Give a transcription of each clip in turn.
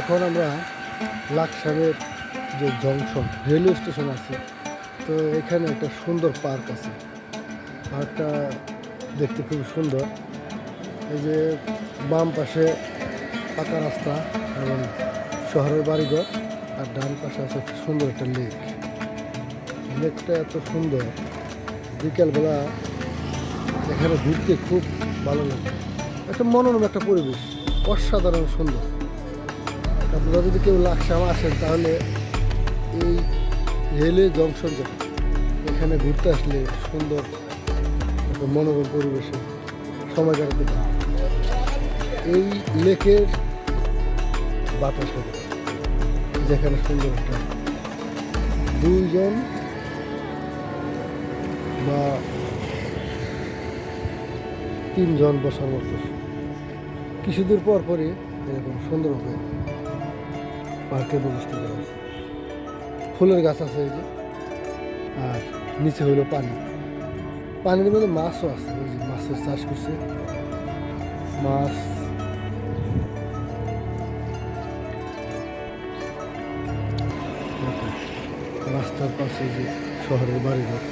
এখন আমরা লাকসামের যে জংশন রেলওয়ে স্টেশন আছে, তো এখানে একটা সুন্দর পার্ক আছে। পার্কটা দেখতে খুব সুন্দর। এই যে বাম পাশে পাকা রাস্তা এবং শহরের বাড়িঘর, আর ডান পাশে আছে সুন্দর একটা লেক লেকটা এত সুন্দর, বিকেলবেলা এখানে ঘুরতে খুব ভালো লাগে। একটা মনোরম একটা পরিবেশ, অসাধারণ সুন্দর। আপনারা যদি কেউ লাকসাম আসেন, তাহলে এই রেলওয়ে জংশন যাবে এখানে ঘুরতে আসলে সুন্দর একটা মনোরম পরিবেশে সময় কাটাতে পারে এই লেকের বাতাস যেখানে সুন্দর একটা দুইজন বা তিনজন বসার মতো। কিছুদূর পর পরে এরকম সুন্দর হবে। পার্কের ব্যবস্থা করা আছে ফুলের গাছ আছে এই যে, আর নিচে হইল পানি। পানির মধ্যে মাছও আছে ওই যে মাছের চাষ করছে। মাছ। রাস্তার পাশে যে শহরের বাড়িঘর।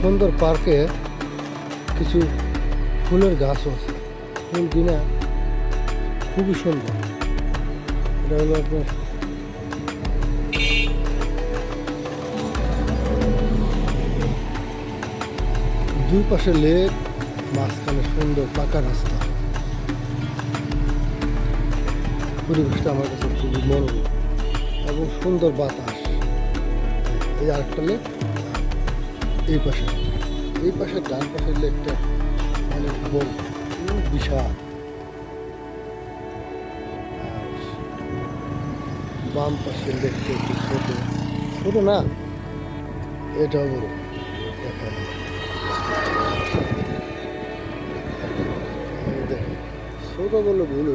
সুন্দর পার্কে কিছু ফুলের গাছও আছে। ফুল কিনা খুবই সুন্দর। এটা হলো আপনার দুই পাশে লেক, মাঝখানে সুন্দর পাকা রাস্তা। পরিবেশটা আমার কাছে খুবই মনোরম এবং সুন্দর বাতাস। এই আরেকটা লেক। এই পাশে। এই পাশে ডান পাশের লেকটা অনেক বড় বিশাল। বাম পাশের লেকটা একটু ছোট। ছোট না, এটাও বড়। দেখা ছোট বললে ভুল।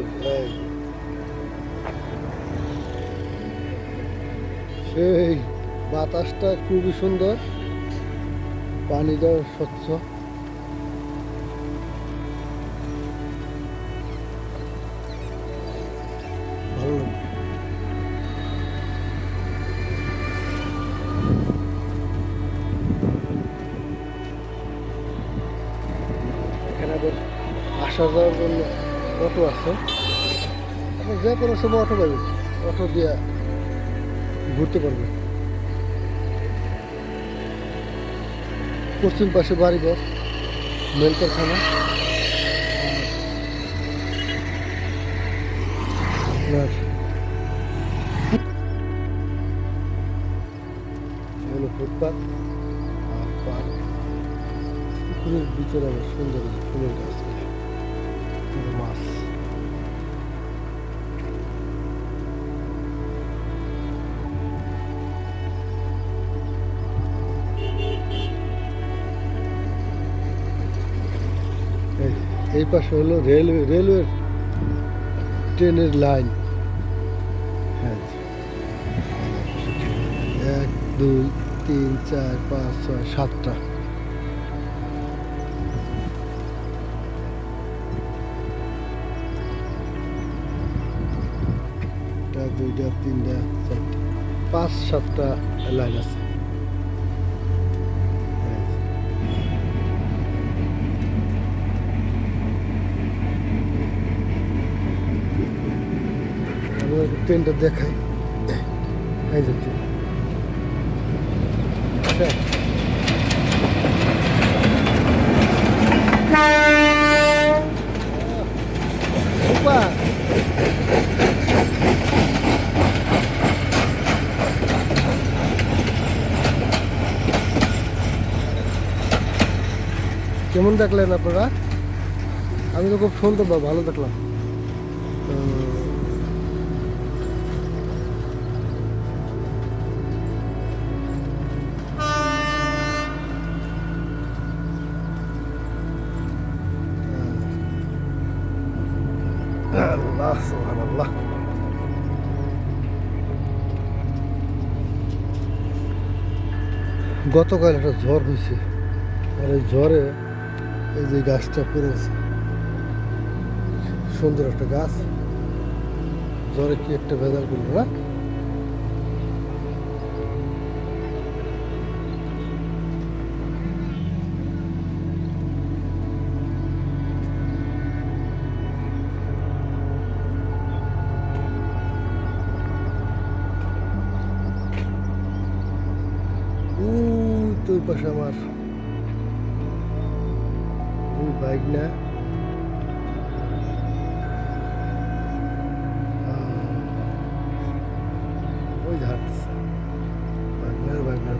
সেই, বাতাসটা খুবই সুন্দর। পানিটাও স্বচ্ছ। এখানে আবার আসা যাওয়ার জন্য অটো আছে। যে কোনো সময় অটো পাবেন অটো দিয়ে ঘুরতে পারবেন পশ্চিম পাশে বাড়িঘর মেল কারখানা। হলো আর পুকুরের সুন্দর ফুলের গাছ। মাছ। এই- পাশে হলো রেলওয়ে রেলওয়ের ট্রেনের লাইন। হ্যাঁ। এক, দুই, তিন, চার, পাঁচ, ছয়, সাতটা। দুইটা, তিনটা, চারটা, পাঁচ, সাতটা লাইন আছে। ট্রেনটা দেখাই। এই যে ট্রেন। আচ্ছা। কেমন দেখলেন আপনারা? আমি তো খুব সুন্দর ভালো দেখলাম। গতকাল একটা ঝড় হয়েছে। আর এই ঝড়ে এই যে গাছটা পড়েছে সুন্দর একটা গাছ। জ্বরে কি একটা ভেজাল করল না? তোর পাশে আমার দুই বাইক না ওই ঝাড়তেছে বাইকনার বাইকনার